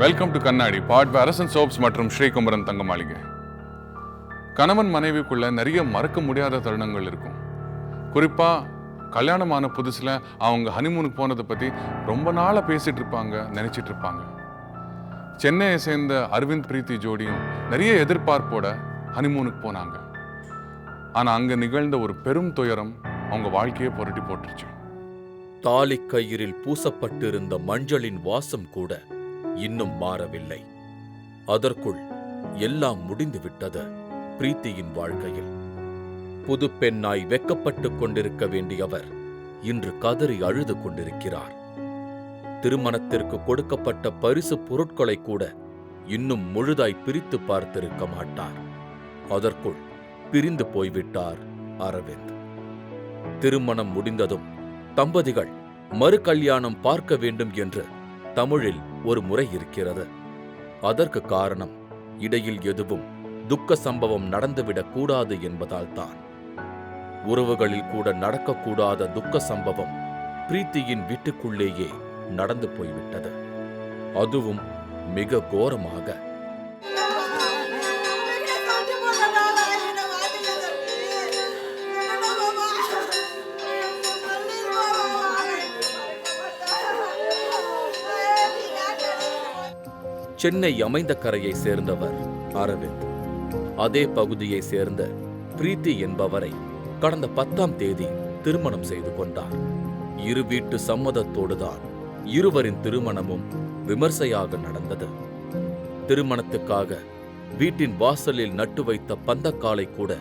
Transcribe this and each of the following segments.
Welcome to கண்ணாடி. பாட் அரசன் soaps மற்றும் ஸ்ரீகுமரன் தங்க மாளிகை கணவன் மனைவிக்குள்ள நிறைய மறக்க முடியாத தருணங்கள் இருக்கும். குறிப்பா கல்யாணமான புதுசுல அவங்க ஹனிமூனுக்கு போனதை பத்தி ரொம்ப நாளா பேசிட்டு இருப்பாங்க நினைச்சிட்டு இருப்பாங்க. சென்னையை சேர்ந்த அரவிந்த் பிரீத்தி ஜோடியும் நிறைய எதிர்பார்ப்போட ஹனிமூனுக்கு போனாங்க. ஆனா அங்க நிகழ்ந்த ஒரு பெரும் துயரம் அவங்க வாழ்க்கையை புரட்டி போட்டுருச்சு. தாலிக் கயிறில் பூசப்பட்டிருந்த மஞ்சளின் வாசம் கூட இன்னும் மாறவில்லை. அதற்குள் எல்லாம் முடிந்துவிட்டது பிரீத்தியின் வாழ்க்கையில். புது பெண்ணாய் வெக்கப்பட்டுக் கொண்டிருக்க வேண்டியவர் இன்று கதறி அழுது கொண்டிருக்கிறார். திருமணத்திற்கு கொடுக்கப்பட்ட பரிசு பொருட்களை கூட இன்னும் முழுதாய் பிரித்து பார்த்திருக்க மாட்டார். அதற்குள் பிரிந்து போய்விட்டார் அரவிந்த். திருமணம் முடிந்ததும் தம்பதிகள் மறு கல்யாணம் பார்க்க வேண்டும் என்று தமிழில் ஒரு முறை இருக்கிறது. அதற்கு காரணம் இடையில் எதுவும் துக்க சம்பவம் நடந்துவிடக் கூடாது என்பதால் தான். உறவுகளில் கூட நடக்கக்கூடாத துக்க சம்பவம் பிரீத்தியின் வீட்டுக்குள்ளேயே நடந்து போய்விட்டது. அதுவும் மிக கோரமாக. சென்னை அமைந்த கரையை சேர்ந்தவர் அரவிந்த். அதே பகுதியை சேர்ந்த பிரீத்தி என்பவரை கடந்த பத்தாம் தேதி திருமணம் செய்து கொண்டார். இரு வீட்டு சம்மதத்தோடுதான் இருவரின் திருமணமும் விமர்சையாக நடந்தது. திருமணத்துக்காக வீட்டின் வாசலில் நட்டு வைத்த பந்தக்காலை கூட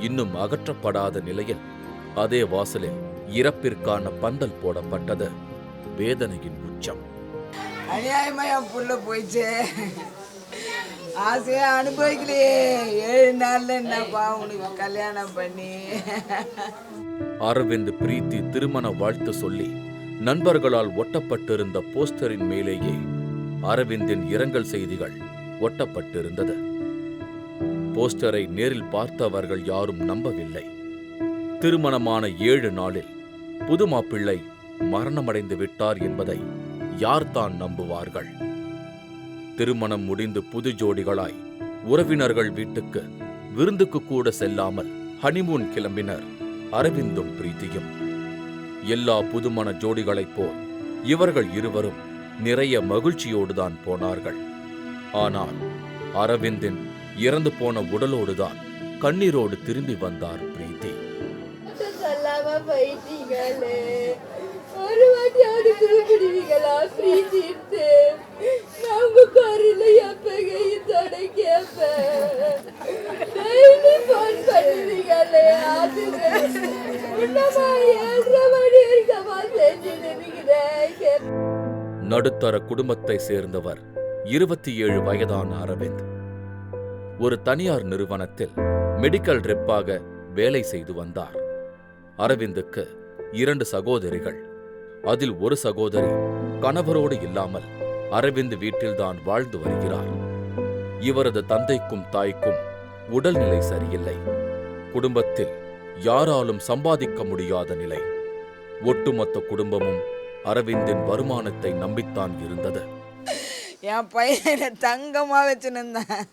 இன்னும் அகற்றப்படாத நிலையில் அதே வாசலில் இறப்பிற்கான பந்தல் போடப்பட்டது. வேதனையின் உச்சம். அநியாயமா என் புள்ள போயிடுச்சு. ஆசையா அனுபவிக்கலையே. ஏழு நாள்ல என்னப்பா உனக்கு கல்யாணம் பண்ணி? அரவிந்த் பிரீத்தி திருமண வாழ்த்து சொல்லி நண்பர்களால் ஒட்டப்பட்டிருந்த போஸ்டரின் மேலேயே அரவிந்தின் இரங்கல் செய்திகள் ஒட்டப்பட்டிருந்தது. போஸ்டரை நேரில் பார்த்தவர்கள் யாரும் நம்பவில்லை. திருமணமான ஏழு நாளில் புது மாப்பிள்ளை மரணமடைந்து விட்டார் என்பதை யார்தான் நம்புவார்கள்? திருமணம் முடிந்து புது ஜோடிகளாய் உறவினர்கள் வீட்டுக்கு விருந்துக்கு கூட செல்லாமல் ஹனிமூன் கிளம்பினர் அரவிந்தும் பிரீத்தியும். எல்லா புதுமண ஜோடிகளைப் போல் இவர்கள் இருவரும் நிறைய மகிழ்ச்சியோடுதான் போனார்கள். ஆனால் அரவிந்தின் இறந்து போன உடலோடுதான் கண்ணீரோடு திரும்பி வந்தார் பிரீத்தி. சொல்லாம போயிட்டீங்களே. வாட்டியாவது குறிப்பிடுவீங்களா பிரீத்திட்டு நான் உங்க குரல எப்ப கையத்தோட கேட்பேன் டெய்லி போன் பண்ணுவீங்களே அது இன்னமா ஏழரை மணி வரைக்கும் செஞ்சுட்டு இருக்கிறேன் நடுத்தர குடும்பத்தை சேர்ந்தவர் இருபத்தி ஏழு வயதான அரவிந்த். ஒரு தனியார் நிறுவனத்தில் மெடிக்கல் ரெப்பாக வேலை செய்து வந்தார். அரவிந்துக்கு இரண்டு சகோதரிகள். அதில் ஒரு சகோதரி கணவரோடு இல்லாமல் அரவிந்த் வீட்டில்தான் வாழ்ந்து வருகிறார். இவரது தந்தைக்கும் தாய்க்கும் உடல்நிலை சரியில்லை. குடும்பத்தில் யாராலும் சம்பாதிக்க முடியாத நிலை. ஒட்டுமொத்த குடும்பமும் அரவிந்தின் வருமானத்தை நம்பித்தான் இருந்தது. என் பையனை தங்கமா வச்சுருந்தான்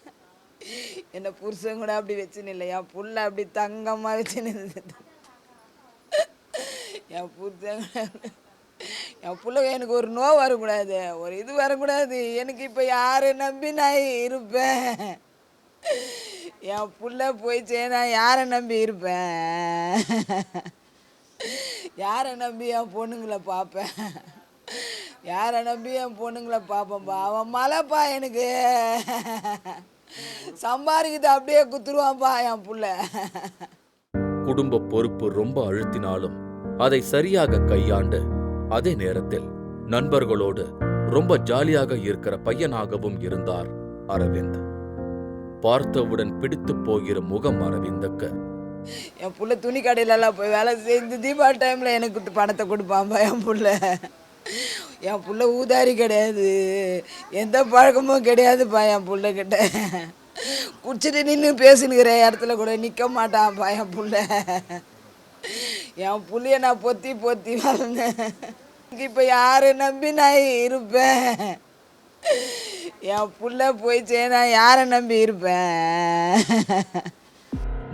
என்ன புருஷன் கூட அப்படி வச்சுன்னு இல்லை. என் புள்ள அப்படி தங்கமா வச்சுன்னு என் புருஷன் கூட என் பிள்ளை எனக்கு ஒரு நோ வரக்கூடாது ஒரு இது வரக்கூடாது. எனக்கு இப்போ யாரை நம்பி நான் இருப்பேன்? என் புள்ள போயிச்சே நான் யாரை நம்பி இருப்பேன்? யாரை நம்பி என் பொண்ணுங்களை பார்ப்பேன்? யாரை நம்பி என் பொண்ணுங்களை பார்ப்பேன்ப்பா அவன் மலைப்பா எனக்கு. சம்பாதிக்கிட்டு அப்படியே குத்துருவான்ப்பா என் புள்ள. குடும்ப பொறுப்பு ரொம்ப அழுத்தினாலும் அதை சரியாக கையாண்டு அதே நேரத்தில் நண்பர்களோடு ரொம்ப ஜாலியாக இருக்கிற பையனாகவும் இருந்தார் அரவிந்த். பார்த்தவுடன் பிடித்து போகிற முகம் அரவிந்துக்கு என் புள்ள துணி கடையிலலாம் போய் வேலை செய்து தீபாவளி டைமில் எனக்கு பணத்தை கொடுப்பாம்பா என் புள்ள. என் புள்ள ஊதாரி கிடையாது. எந்த பழக்கமும் கிடையாதுப்பா என் புள்ளக்கிட்ட குடிச்சிட்டு நின்று பேசினுக்கிற இடத்துல கூட நிற்க மாட்டான்ப்பா என் புள்ள. என் புள்ளைய நான் பொத்தி பொத்தி வளர்ந்தேன். இப்போ யாரை நம்பி நான் இருப்பேன்? என் புள்ள போயிச்சே நான் யாரை நம்பி இருப்பேன்?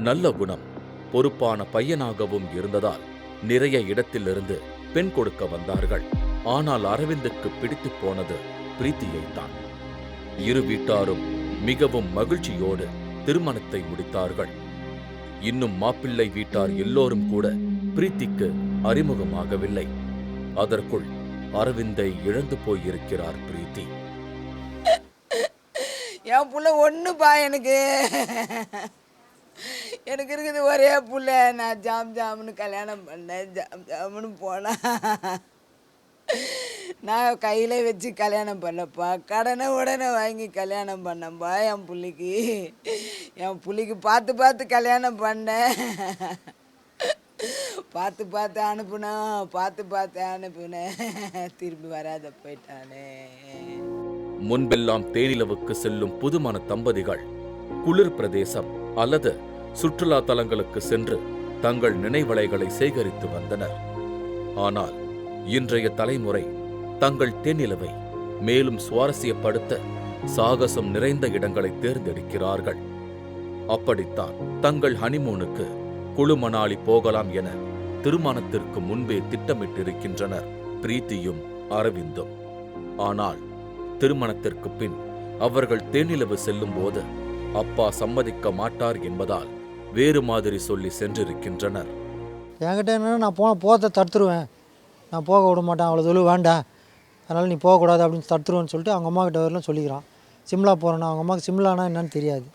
நல்ல குணம். பொறுப்பான பையனாகவும் இருந்ததால் நிறைய இடத்திலிருந்து பெண் கொடுக்க வந்தார்கள். ஆனால் அரவிந்துக்கு பிடித்து போனது பிரீத்தியைத்தான். இரு வீட்டாரும் மிகவும் மகிழ்ச்சியோடு திருமணத்தை முடித்தார்கள். இன்னும் மாப்பிள்ளை வீட்டார் எல்லோரும் கூட பிரீத்திக்கு அறிமுகமாகவில்லை. அதற்குள் அரவிந்தை இழந்து போயிருக்கிறார் பிரீத்தி. என் புள்ள ஒன்றுப்பா எனக்கு. எனக்கு இருக்குது ஒரே புள்ள. நான் ஜாம் ஜாமுன்னு கல்யாணம் பண்ணேன். ஜாம் ஜாமுன்னு போனேன் நான் கையில் வச்சு கல்யாணம் பண்ணப்பா. கடனை உடனே வாங்கி கல்யாணம் பண்ணேன்ப்பா என் பிள்ளைக்கு. என் பிள்ளைக்கு பார்த்து பார்த்து கல்யாணம் பண்ணேன். பார்த்து பார்த்து அனுப்புனா பார்த்து பார்த்து அனுப்புனேன். திரும்பி வராத போயிட்டானே. முன்பெல்லாம் தேனிலவுக்கு செல்லும் புதுமண தம்பதிகள் குளிர் பிரதேசம் அல்லது சுற்றுலா தலங்களுக்கு சென்று தங்கள் நினைவலைகளை சேகரித்து வந்தனர். ஆனால் இன்றைய தலைமுறை தங்கள் தென்னிலவை மேலும் சுவாரஸ்யப்படுத்த சாகசம் நிறைந்த இடங்களை தேர்ந்தெடுக்கிறார்கள். அப்படித்தான் தங்கள் ஹனிமூனுக்கு குழு மணாலி போகலாம் என திருமணத்திற்கு முன்பே திட்டமிட்டிருக்கின்றனர் பிரீத்தியும் அரவிந்தும். ஆனால் திருமணத்திற்கு பின் அவர்கள் தேனிலவு செல்லும்போது அப்பா சம்மதிக்க மாட்டார் என்பதால் வேறு மாதிரி சொல்லி சென்றிருக்கின்றனர். என்கிட்ட என்னன்னா நான் போன போகிறத தடுத்துருவேன். நான் போக விட மாட்டேன் அவ்வளோ தொழில் வேண்டாம். அதனால் நீ போகக்கூடாது அப்படின்னு தடுத்துருவேன்னு சொல்லிட்டு அவங்க அம்மாக்கிட்ட வரலாம் சொல்லிக்கிறான். சிம்லா போகிறேன்னா அவங்க அம்மாவுக்கு சிம்லானா என்னன்னு தெரியாது.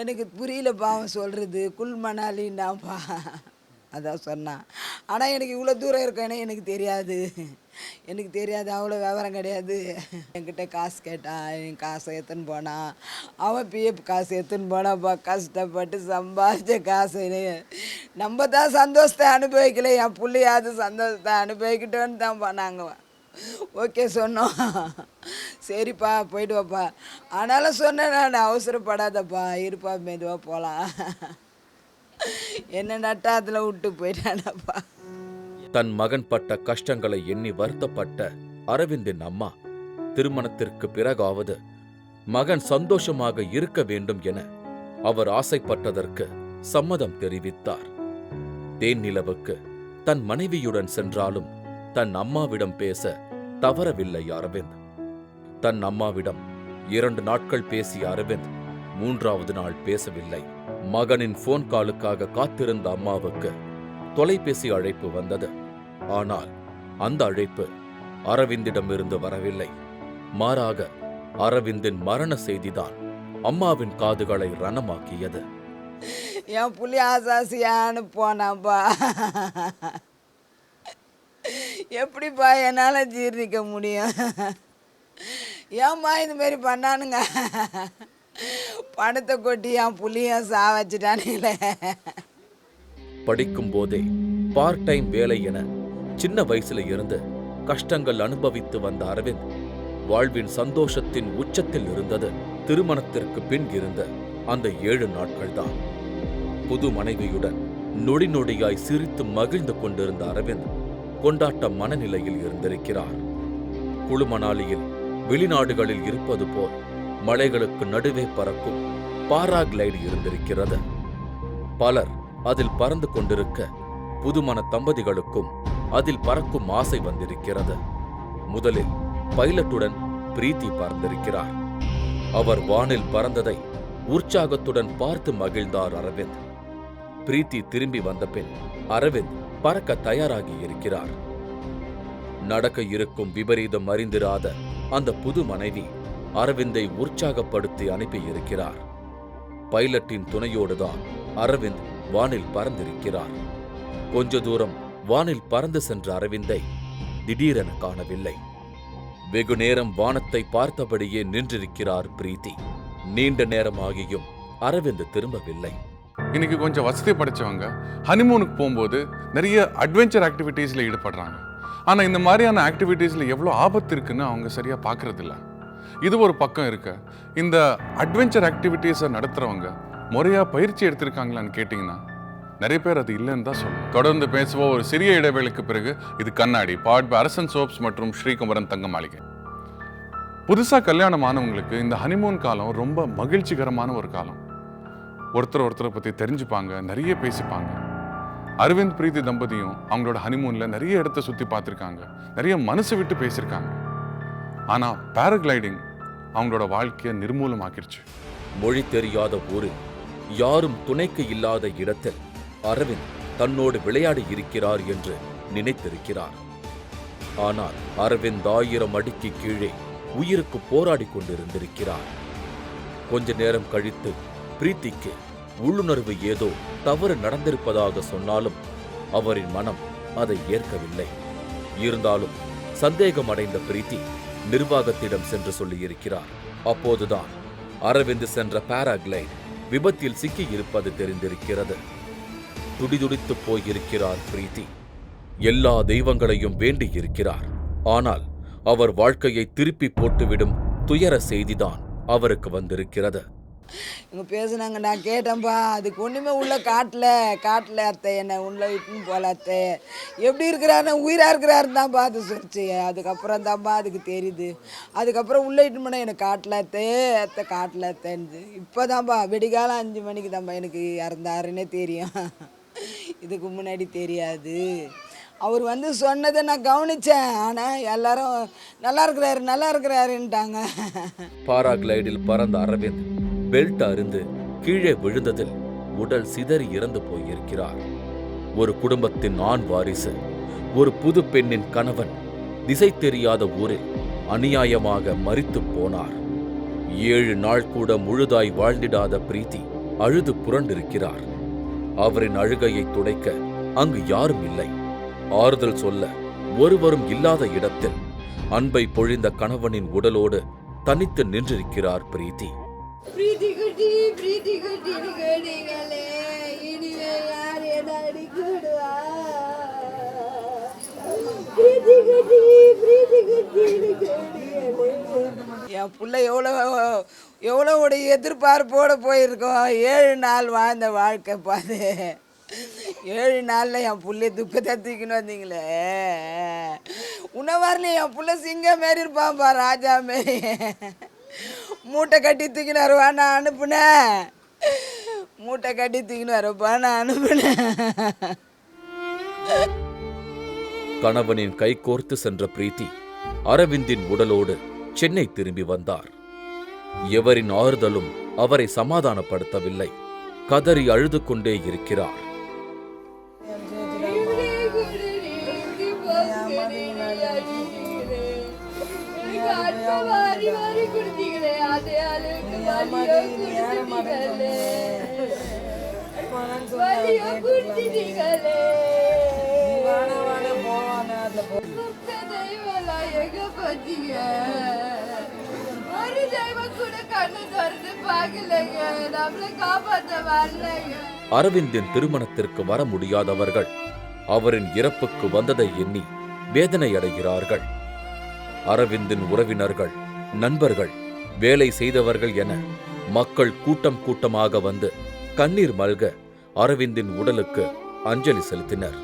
எனக்கு புரியலப்பா அவன் சொல்கிறது குல் மணாலின்னாப்பா. அதான் சொன்னான். ஆனால் எனக்கு இவ்வளோ தூரம் இருக்கேன்னு எனக்கு தெரியாது. எனக்கு தெரியாது அவ்வளோ விவரம் கிடையாது. என்கிட்ட காசு கேட்டான் என் காசை எடுத்துன்னு போனான் அவன் பிஎஃப் காசு எடுத்துன்னு போனாப்பா. கஷ்டப்பட்டு சம்பாதிச்ச காசு நம்ம தான் சந்தோஷத்தை அனுபவிக்கல. என் பிள்ளையாவது சந்தோஷத்தை அனுபவிக்கிட்டோன்னு தான் பண்ணாங்க ஓகே சொன்னோம். சரிப்பா போயிட்டு வாப்பா ஆனாலும் சொன்னேன் நான் அவசரப்படாதப்பா. இருப்பா மெதுவாக போகலாம் என்ன நட்டா அதில் விட்டு போயிட்டானாப்பா. தன் மகன் பட்ட கஷ்டங்களை எண்ணி வருத்தப்பட்ட அரவிந்தின் அம்மா திருமணத்திற்கு பிறகாவது மகன் சந்தோஷமாக இருக்க வேண்டும் என அவர் ஆசைப்பட்டதற்கு சம்மதம் தெரிவித்தார். தேன் நிலவுக்கு தன் மனைவியுடன் சென்றாலும் தன் அம்மாவிடம் பேச தவறவில்லை அரவிந்த். தன் அம்மாவிடம் இரண்டு நாட்கள் பேசிய அரவிந்த் மூன்றாவது நாள் பேசவில்லை. மகனின் போன் காலுக்காக காத்திருந்த அம்மாவுக்கு தொலைபேசி அழைப்பு வந்தது. ஆனால் அந்த அழைப்பு அரவிந்திடமிருந்து வரவில்லை. மாறாக அரவிந்தின் மரண செய்திதான் அம்மாவின் காதுகளை ரணமாக்கியது. என் புள்ளி ஆசாசியான்னு போனாப்பா. எப்படிப்பா என்னால் ஜீர்ணிக்க முடியும்? ஏம்மா இந்தமாரி பண்ணானுங்க? பணத்தை கொட்டி என் புளியும் சா வச்சுட்டானுங்களே படிக்கும் போதே பார்ட் டைம் வேலை என சின்ன வயசுல இருந்து கஷ்டங்கள் அனுபவித்து வந்த அரவிந்த் வாழ்வின் சந்தோஷத்தின் உச்சத்தில் இருந்தது. திருமணத்திற்கு பின் இருந்த அந்த ஏழு நாட்கள்தான். புது மனைவியுடன் நொடி நொடியாய் சிரித்து மகிழ்ந்து கொண்டிருந்த அரவிந்த் கொண்டாட்ட மனநிலையில் இருந்திருக்கிறார். குழுமணாலியில் வெளிநாடுகளில் இருப்பது போல் மலைகளுக்கு நடுவே பறக்கும் பாராகிளைடு இருந்திருக்கிறது. பலர் அதில் பறந்து கொண்டிருக்க புதுமண தம்பதிகளுக்கும் அதில் பறக்கும் ஆசை வந்திருக்கிறது. முதலில் பைலட்டுடன் பிரீத்தி பறந்திருக்கிறார். அவர் வானில் பறந்ததை உற்சாகத்துடன் பார்த்து மகிழ்ந்தார் அரவிந்த். பிரீத்தி திரும்பி வந்த பின் அரவிந்த் பறக்க தயாராகி இருக்கிறார். நடக்க இருக்கும் விபரீதம் அறிந்திராத அந்த புது மனைவி அரவிந்தை உற்சாகப்படுத்தி அனுப்பியிருக்கிறார் பைலட்டின் துணையோடுதான் அரவிந்த் வானில் பறந்திருக்கிறார். கொஞ்ச தூரம் வானில் பறந்து சென்ற அரவிந்தை திடீரென காணவில்லை. வெகு நேரம் வானத்தை பார்த்தபடியே நின்றிருக்கிறார் பிரீத்தி. நீண்ட நேரமாகியும் அரவிந்த் திரும்பவில்லை. இன்னைக்கு கொஞ்சம் வசதி படைச்சவங்க ஹனிமூனுக்கு போகும்போது நிறைய அட்வென்ச்சர் ஆக்டிவிட்டீஸில் ஈடுபடுறாங்க. ஆனால் இந்த மாதிரியான ஆக்டிவிட்டீஸில் எவ்வளோ ஆபத்து இருக்குன்னு அவங்க சரியாக பார்க்கறதில்ல இது ஒரு பக்கம் இருக்க. இந்த அட்வென்ச்சர் ஆக்டிவிட்டீஸை நடத்துகிறவங்க முறையாக பயிற்சி எடுத்திருக்காங்களான்னு கேட்டிங்கன்னா நிறைய பேர் அது இல்லைன்னு தான் சொல்லுவோம் தொடர்ந்து பேசுவோம். ஒரு சிறிய இடைவேளைக்கு பிறகு இது கண்ணாடி பாட் அரசன் சோப்ஸ் மற்றும் ஸ்ரீகுமரன் தங்க மாளிகை. புதுசாக கல்யாணம் ஆனவங்களுக்கு இந்த ஹனிமூன் காலம் ரொம்ப மகிழ்ச்சிகரமான ஒரு காலம். ஒருத்தர் ஒருத்தரை பற்றி தெரிஞ்சுப்பாங்க நிறைய பேசிப்பாங்க. அரவிந்த் பிரீத்தி தம்பதியும் அவங்களோட ஹனிமூனில் நிறைய இடத்த சுற்றி பார்த்துருக்காங்க. நிறைய மனசு விட்டு பேசியிருக்காங்க. ஆனால் பேராகிளைடிங் அவங்களோட வாழ்க்கையை நிர்மூலமாக்கிருச்சு. மொழி தெரியாத ஊரில் யாரும் துணைக்கு இல்லாத இடத்தில் அரவிந்த் தன்னோடு விளையாடி இருக்கிறார் என்று நினைத்திருக்கிறார். ஆனால் அரவிந்த் ஆயிரம் அடிக்கு கீழே உயிருக்கு போராடி கொண்டிருந்திருக்கிறார். கொஞ்ச நேரம் கழித்து பிரீத்திக்கு உள்ளுணர்வு ஏதோ தவறு நடந்திருப்பதாக சொன்னாலும் அவரின் மனம் அதை ஏற்கவில்லை. இருந்தாலும் சந்தேகம் அடைந்த பிரீத்தி நிர்வாகத்திடம் சென்று சொல்லியிருக்கிறார். அப்போதுதான் அரவிந்த் சென்ற பாராகிளைட் விபத்தில் சிக்கி இருப்பது தெரிந்திருக்கிறது. துடிதுடித்துப் போயிருக்கிறார் பிரீத்தி. எல்லா தெய்வங்களையும் வேண்டி இருக்கிறார் ஆனால் அவர் வாழ்க்கையை திருப்பி போட்டுவிடும் துயர செய்திதான் அவருக்கு வந்திருக்கிறது. இவங்க பேசுனாங்க நான் கேட்டேன்ப்பா அதுக்கு ஒன்றுமே உள்ள காட்டல காட்டல அத்தை என்னை உள்ள இட்டுன்னு போல அத்தை. எப்படி இருக்கிறாருன்னா உயிராக இருக்கிறாருன்னு தான்ப்பா அது சொல்லிச்சு. அதுக்கப்புறம் தான்ப்பா அதுக்கு தெரியுது. அதுக்கப்புறம் உள்ளே இட்டுன்னு போனால் எனக்கு காட்டல அத்தை அத்தை காட்டல அத்தைன்னு இப்போ தான்ப்பா வெடிகாலம் அஞ்சு மணிக்கு தான்ப்பா எனக்கு இறந்தாருன்னே தெரியும். இதுக்கு முன்னாடி தெரியாது. அவர் வந்து சொன்னதை நான் கவனித்தேன் ஆனால் எல்லாரும் நல்லா இருக்கிறாரு நல்லா இருக்கிறாருன்ட்டாங்க. பாராகிளைடில் பறந்த அரவிந்த் பெல்ட் அருந்து கீழே விழுந்ததில் உடல் சிதறி இறந்து போயிருக்கிறார். ஒரு குடும்பத்தின் ஆண் வாரிசு ஒரு புது பெண்ணின் கணவன் திசை தெரியாத ஊரில் அநியாயமாக மறித்து போனார். ஏழு நாள் கூட முழுதாய் வாழ்ந்திடாத பிரீத்தி அழுது புரண்டிருக்கிறார். அவரின் அழுகையை துடைக்க அங்கு யாரும் இல்லை. ஆறுதல் சொல்ல ஒருவரும் இல்லாத இடத்தில் அன்பை பொழிந்த கணவனின் உடலோடு தனித்து நின்றிருக்கிறார் பிரீத்தி. பிரீத்தி குட்டி பிரீத்தி குட்டின்னு கேட்டீங்களே இனிமே யார் என்ன அடிக்கிடுவா? பிரீத்தி குட்டி பிரீத்தி குட்டின்னு கேட்டீங்களே என் பிள்ளை எவ்வளோ எவ்வளோ உடைய எதிர்பார்ப்போடு போயிருக்கோம் ஏழு நாள் வாழ்ந்த வாழ்க்கை பாது ஏழு நாளில் என் புள்ளைய துக்கத்தை தூக்கின்னு வந்தீங்களே. உன்ன வரல என் புள்ள சிங்கம் மாரி இருப்பான்பா ராஜா மாரி. மூட்டை கட்டி தூக்கின்னு வருவா நான் அனுப்புனேன். மூட்டை கட்டி தூக்கின்னு வரப்பா நான் அனுப்புனேன். கணவனின் கைகோர்த்து சென்ற பிரீத்தி அரவிந்தின் உடலோடு சென்னை திரும்பி வந்தார். எவரின் ஆறுதலும் அவரை சமாதானப்படுத்தவில்லை. கதறி அழுது கொண்டே இருக்கிறார். வாரி வாரி கொடுத்தீங்களே வலியோ வலியோ எங்க போச்சீங்க ஒரு தெய்வம் கூட கண்ணு திறந்து நம்மளை அரவிந்தின் திருமணத்திற்கு வர முடியாதவர்கள் அவரின் இறப்புக்கு வந்ததை எண்ணி வேதனை அடைகிறார்கள். அரவிந்தின் உறவினர்கள் நண்பர்கள் வேலை செய்தவர்கள் என மக்கள் கூட்டம் கூட்டமாக வந்து கண்ணீர் மல்க அரவிந்தின் உடலுக்கு அஞ்சலி செலுத்தினர்.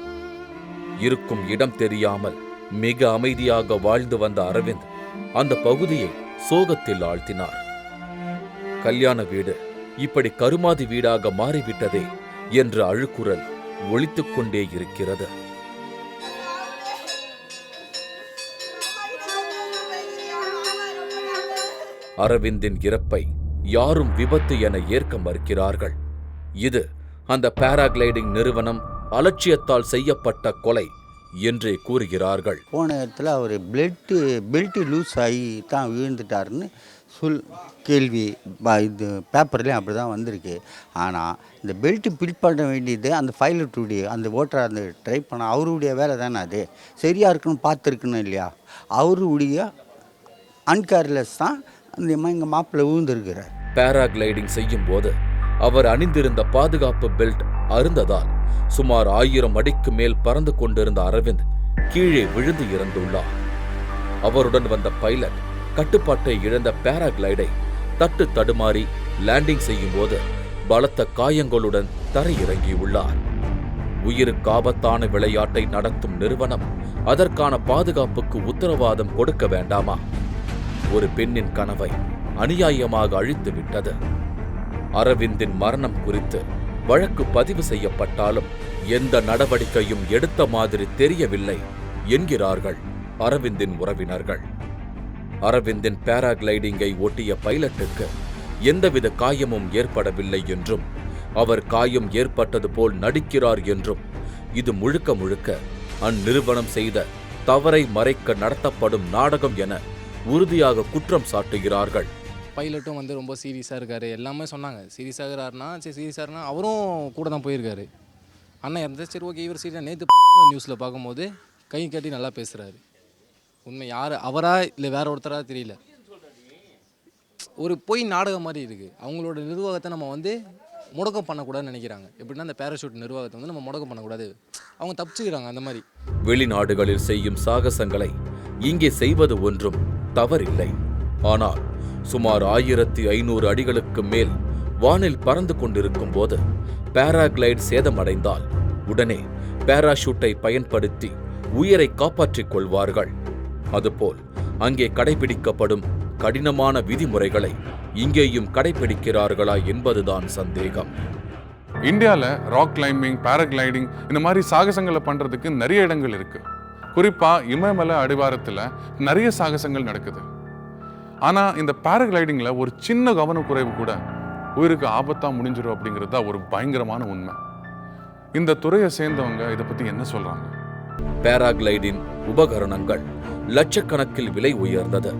இருக்கும் இடம் தெரியாமல் மிக அமைதியாக வாழ்ந்து வந்த அரவிந்த் அந்த பகுதியை சோகத்தில் ஆழ்த்தினார். கல்யாண வீடு இப்படி கருமாதி வீடாக மாறிவிட்டதே என்ற அழுக்குரல் ஒழித்துக்கொண்டே இருக்கிறது. அரவிந்தின் இறப்பை யாரும் விபத்து என ஏற்க மறுக்கிறார்கள். இது அந்த பாராகிளைடிங் நிறுவனம் அலட்சியத்தால் செய்யப்பட்ட கொலை என்றே கூறுகிறார்கள். போன இடத்துல அவர் பிளட்டு பெல்ட்டு லூஸ் ஆகி தான் விழுந்துட்டாருன்னு சொல் கேள்வி இது பேப்பர்லேயும் அப்படி தான் வந்திருக்கு. ஆனால் இந்த பெல்ட்டு பில் பண்ண வேண்டியது அந்த பைலட்டுடைய அந்த ஓட்டர் அந்த ட்ரை பண்ண அவருடைய வேலை தானே அது? சரியாக இருக்குன்னு பார்த்துருக்கணும் இல்லையா? அவருடைய அன்கேர்லெஸ் தான் அந்த எங்கள் மாப்பிள்ளை விழுந்திருக்கிறார் பேராகிளைடிங் செய்யும் போது அவர் அணிந்திருந்த பாதுகாப்பு பெல்ட் அருந்ததால் சுமார் ஆயிரம் அடிக்கு மேல் பறந்து கொண்டிருந்த அரவிந்த் கீழே விழுந்து இறந்துள்ளார். அவருடன் வந்த பைலட் கட்டுப்பாட்டை இழந்த பேராகிளைடை தட்டு தடுமாறி லேண்டிங் செய்யும் போது பலத்த காயங்களுடன் தரையிறங்கியுள்ளார். உயிருக்கு ஆபத்தான விளையாட்டை நடத்தும் நிறுவனம் அதற்கான பாதுகாப்புக்கு உத்தரவாதம் கொடுக்க வேண்டாமா? ஒரு பெண்ணின் கனவை அநியாயமாக அழித்து விட்டது. அரவிந்தின் மரணம் குறித்து வழக்கு பதிவு செய்யப்பட்டாலும் எந்த நடவடிக்கையும் எடுத்த மாதிரி தெரியவில்லை என்கிறார்கள் அரவிந்தின் உறவினர்கள். அரவிந்தின் பேராகிளைடிங்கை ஓட்டிய பைலட்டுக்கு எந்தவித காயமும் ஏற்படவில்லை என்றும் அவர் காயம் ஏற்பட்டது போல் நடிக்கிறார் என்றும் இது முழுக்க முழுக்க அந்நிறுவனம் செய்த தவறை மறைக்க நடத்தப்படும் நாடகம் என உறுதியாக குற்றம் சாட்டுகிறார்கள். பைலட்டும் வந்து ரொம்ப சீரியஸாக இருக்கார். எல்லாமே சொன்னாங்க. சீரியஸாக இருக்கிறாருனா சரி சீரியஸாக அவரும் கூட தான் போயிருக்காரு. அண்ணன் இறந்து சரி ஓகே இவர் சீரியஸாக நேற்று நியூஸில் பார்க்கும்போது கை கட்டி நல்லா பேசுகிறாரு உண்மை யார் அவரா இல்லை வேற ஒருத்தரா தெரியல. ஒரு பொய் நாடகம் மாதிரி இருக்குது அவங்களோட நிர்வாகத்தை நம்ம வந்து முடக்கம் பண்ணக்கூடாதுன்னு நினைக்கிறாங்க. எப்படின்னா அந்த பேராஷூட் நிர்வாகத்தை வந்து நம்ம முடக்கம் பண்ணக்கூடாது. அவங்க தப்பிச்சுக்கிறாங்க அந்த மாதிரி. வெளிநாடுகளில் செய்யும் சாகசங்களை இங்கே செய்வது ஒன்றும் தவறில்லை. ஆனால் சுமார் ஆயிரத்தி ஐநூறு அடிகளுக்கு மேல் வானில் பறந்து கொண்டிருக்கும் போது பேராகிளைட் சேதமடைந்தால் உடனே பேராஷூட்டை பயன்படுத்தி உயிரை காப்பாற்றிக் கொள்வார்கள். அதுபோல் அங்கே கடைபிடிக்கப்படும் கடினமான விதிமுறைகளை இங்கேயும் கடைபிடிக்கிறார்களா என்பதுதான் சந்தேகம். இந்தியாவில் ராக் கிளைம்பிங் பேராகிளைடிங் இந்த மாதிரி சாகசங்களை பண்ணுறதுக்கு நிறைய இடங்கள் இருக்குது குறிப்பாக இமயமலை அடிவாரத்தில் நிறைய சாகசங்கள் நடக்குது. ஆனால் இந்த பேராகிளைடிங்கில் ஒரு சின்ன கவனக்குறைவு கூட உயிருக்கு ஆபத்தாக முடிஞ்சிடும் அப்படிங்கிறது தான் ஒரு பயங்கரமான உண்மை. இந்த துறையை சேர்ந்தவங்க இதை பற்றி என்ன சொல்கிறாங்க பேராகிளைடின் உபகரணங்கள் லட்சக்கணக்கில் விலை உயர்ந்தது.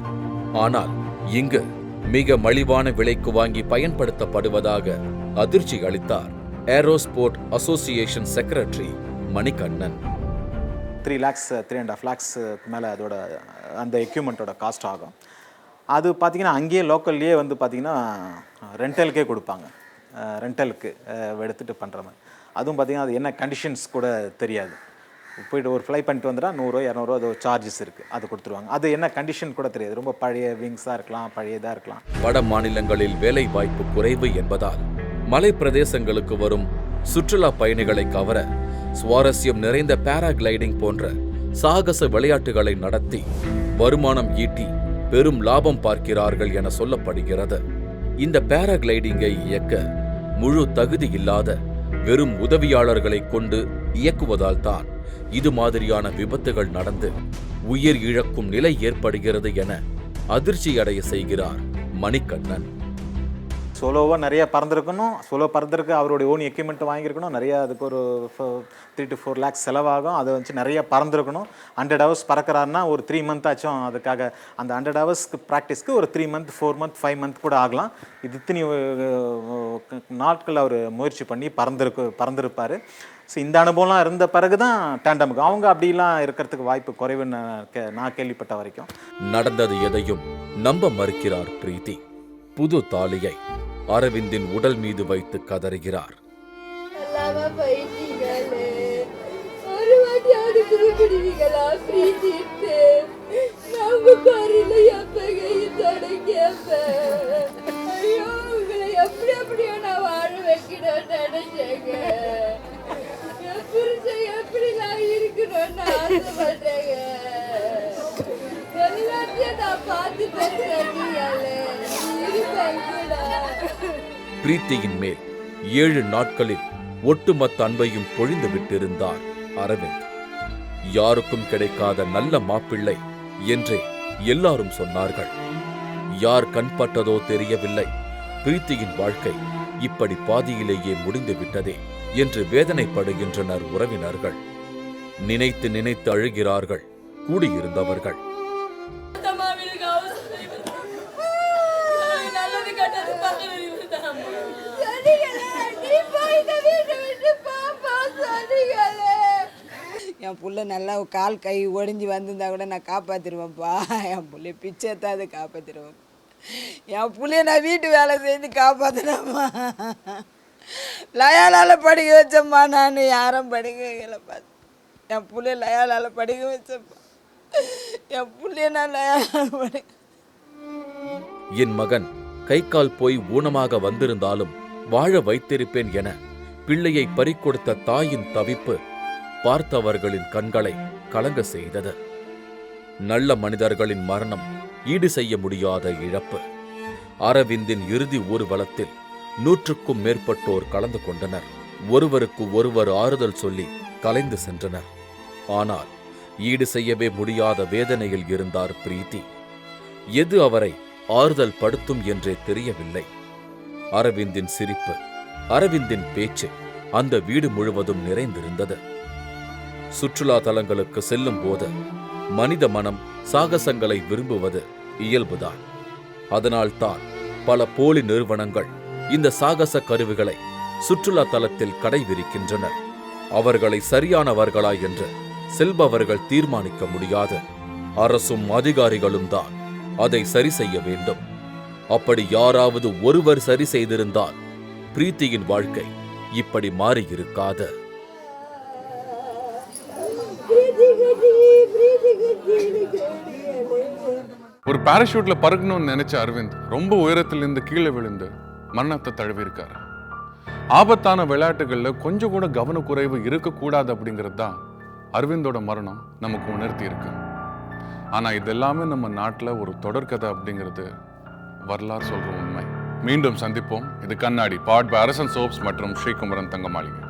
ஆனால் இங்கு மிக மலிவான விலைக்கு வாங்கி பயன்படுத்தப்படுவதாக அதிர்ச்சி அளித்தார் aerosport association secretary Manikannan. Three lakhs three and half லேக்ஸுக்கு மேலே அதோட அந்த எக்யூப்மெண்ட்டோட காஸ்ட் ஆகும். அது பார்த்தீங்கன்னா அங்கேயே லோக்கல்லையே வந்து பார்த்திங்கன்னா ரெண்டலுக்கே கொடுப்பாங்க. ரெண்டலுக்கு எடுத்துகிட்டு பண்ணுற மாதிரி. அதுவும் பார்த்தீங்கன்னா அது என்ன கண்டிஷன்ஸ் கூட தெரியாது. போயிட்டு ஒரு ஃப்ளை பண்ணிட்டு வந்துட்டால் நூறுரூவா இரநூறுவா அது சார்ஜஸ் இருக்குது அது கொடுத்துருவாங்க. அது என்ன கண்டிஷன் கூட தெரியாது. ரொம்ப பழைய விங்ஸாக இருக்கலாம் பழையதாக இருக்கலாம். வட மாநிலங்களில் வேலை வாய்ப்பு குறைவு என்பதால் மலை பிரதேசங்களுக்கு வரும் சுற்றுலா பயணிகளை கவர சுவாரஸ்யம் நிறைந்த பேராகிளைடிங் போன்ற சாகச விளையாட்டுகளை நடத்தி வருமானம் ஈட்டி பெரும் லாபம் பார்க்கிறார்கள் என சொல்லப்படுகிறது. இந்த பேராகிளைடிங்கை இயக்க முழு தகுதி இல்லாத வெறும் உதவியாளர்களை கொண்டு இயக்குவதால் தான் இது மாதிரியான விபத்துகள் நடந்து உயிர் இழக்கும் நிலை ஏற்படுகிறது என அதிர்ச்சியடைய செய்கிறார் மணிக்கண்ணன். சோலோவாக நிறைய பறந்துருக்கணும். சோலோ பறந்துருக்கு அவருடைய ஓன் எக்யூப்மெண்ட் வாங்கியிருக்கணும். நிறைய அதுக்கு ஒரு த்ரீ டு ஃபோர் லேக்ஸ் செலவாகும். அதை வச்சு நிறைய பறந்துருக்கணும். ஹண்ட்ரட் ஹவர்ஸ் பறக்கிறாருன்னா ஒரு த்ரீ மந்த் ஆச்சும் அதுக்காக. அந்த ஹண்ட்ரட் ஹவர்ஸ்க்கு ப்ராக்டிஸ்க்கு ஒரு three month four month five month கூட ஆகலாம். இது இத்தனி நாட்கள் அவர் முயற்சி பண்ணி பறந்துருக்கு பறந்துருப்பார். ஸோ இந்த அனுபவம்லாம் இருந்த பிறகு தான் டேண்டமுக்கு அவங்க அப்படிலாம் இருக்கிறதுக்கு வாய்ப்பு குறைவுன்னு நான் கே- நான் கேள்விப்பட்ட வரைக்கும். நடந்தது எதையும் நம்ப மறுக்கிறார் பிரீத்தி. புது தாலியை. அரவிந்தின் உடல் மீது வைத்து கதறுகிறார். நான் எப்படி நான் நான் பார்த்து பேசுறீங்களே பிரீத்தியின் மேல் ஏழு நாட்களில் ஒட்டுமொத்த அன்பையும் பொழிந்து விட்டிருந்தார் அரவிந்த். யாருக்கும் கிடைக்காத நல்ல மாப்பிள்ளை என்றே எல்லாரும் சொன்னார்கள். யார் கண்பட்டதோ தெரியவில்லை. பிரீத்தியின் வாழ்க்கை இப்படி பாதியிலேயே முடிந்து விட்டதே என்று வேதனைப்படுகின்றனர் உறவினர்கள். நினைத்து நினைத்து அழுகிறார்கள் கூடியிருந்தவர்கள். என் புள்ள நல்லா கால் கை ஒடிஞ்சு வந்திருந்தா கூட நான் காப்பாற்றிடுவேன்ப்பா என் பிள்ளைய பிச்சை எத்தாது காப்பாற்றிடுவேன் என் பிள்ளைய நான் வீட்டு வேலை செஞ்சு காப்பாற்றினேம்மா லயாலால் படிக்க வச்சேம்மா நான். யாரும் படிக்க வைக்கலப்பா என் பிள்ளைய லயாலால் படிக்க வச்சேன்ப்பா. என் பிள்ளைய நான் லயாலால் படி என் மகன் கை கால் போய் ஊனமாக வந்திருந்தாலும் வாழ வைத்திருப்பேன் என பிள்ளையை பறிக்கொடுத்த தாயின் தவிப்பு பார்த்தவர்களின் கண்களை கலங்க செய்தது. நல்ல மனிதர்களின் மரணம் ஈடு செய்ய முடியாத இழப்பு. அரவிந்தின் இறுதி ஊர்வலத்தில் நூற்றுக்கும் மேற்பட்டோர் கலந்து கொண்டனர். ஒருவருக்கு ஒருவர் ஆறுதல் சொல்லி கலைந்து சென்றனர். ஆனால் ஈடு செய்யவே முடியாத வேதனையில் இருந்தார் பிரீத்தி. எது அவரை ஆறுதல் படுத்தும் என்றே தெரியவில்லை. அரவிந்தின் சிரிப்பு அரவிந்தின் பேச்சு அந்த வீடு முழுவதும் நிறைந்திருந்தது. சுற்றுலா தலங்களுக்கு செல்லும் போது மனித மனம் சாகசங்களை விரும்புவது இயல்புதான். அதனால்தான் பல போலி நிறுவனங்கள் இந்த சாகச கருவிகளை சுற்றுலா தலத்தில் கடைவிரிக்கின்றனர் அவர்களை சரியானவர்களா என்று செல்பவர்கள் தீர்மானிக்க முடியாது. அரசும் அதிகாரிகளும் தான் அதை சரி செய்ய வேண்டும். அப்படி யாராவது ஒருவர் சரி செய்திருந்தால் பிரீத்தியின் வாழ்க்கை இப்படி மாறியிருக்காது. ஒரு பாராஷூட்ல பறக்கணும்னு நினைச்ச அரவிந்த் ரொம்ப உயரத்திலிருந்து கீழே விழுந்து மரணத்தை தழுவிருக்காரு ஆபத்தான விளையாட்டுகளில் கொஞ்சம் கூட கவனக்குறைவு இருக்கக்கூடாது அப்படிங்கிறது தான் அரவிந்தோட மரணம் நமக்கு உணர்த்தி இருக்கு ஆனால் இதெல்லாமே நம்ம நாட்டில் ஒரு தொடர்கதை அப்படிங்கிறது வரலாறு சொல்கிற உண்மை. மீண்டும் சந்திப்போம். இது கண்ணாடி. பாட் பை அரசன் சோப்ஸ் மற்றும் ஸ்ரீகுமரன் தங்கமாளிகை.